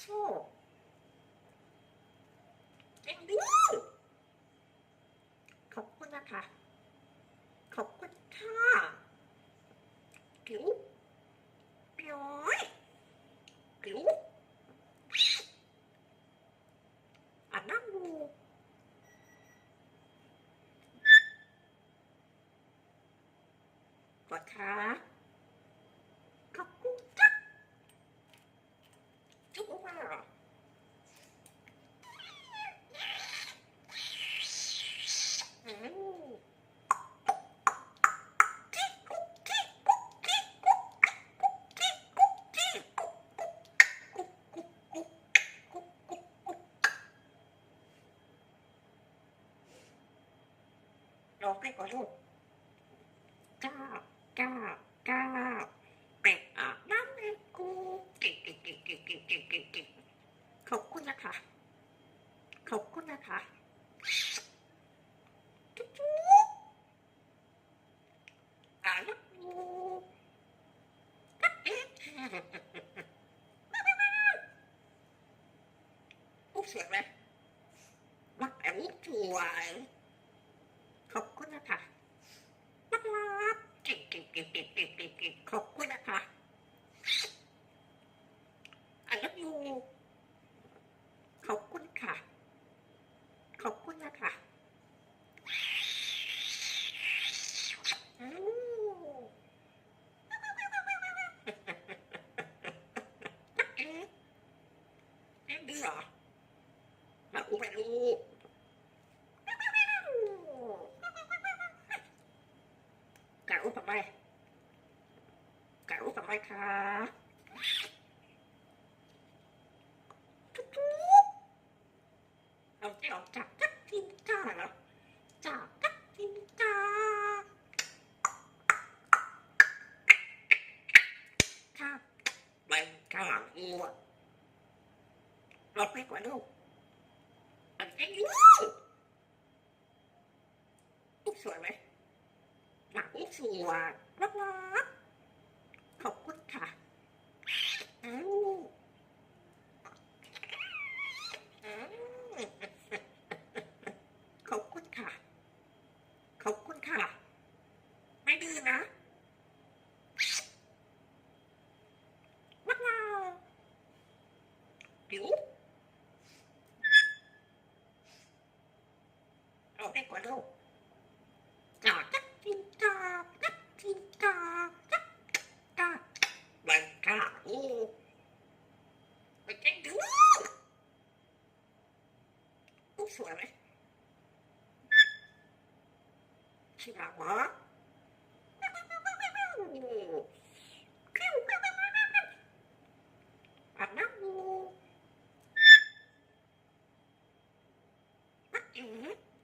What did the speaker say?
โซ่เอ็งดื้อขอบคุณนะคะ ขอบคุณค่ะผิวย้อยผิวอันนั้นดูกดขา ร้องไปก่อนลูกก้าก้าก้าเป็ดอาบ้ำให้ขอบคุณนะคะ ขอบคุณนะคะ เสียไหมรักแอบลูกสวยขอบคุณนะคะรักรักเก่งเก่งเก่งเก่งเก่งเก่งเก่งขอบคุณนะคะ อุ้มออกไปไก่อุ้มออกไปครับเอาเจ้าจับกัดทินกาเหรอจับกัดทินกาข้าไปข้างอัวรถไปกว่าลูกอันนี้ลูกสวยไหม สวยรักรักขอบคุณค่ะอืมอืมขอบคุณค่ะ ขอบคุณค่ะ ไม่ดื้อนะรักเราผิว là ô mày canh thứ cút sủa đấy chị bảo Mm-hmm.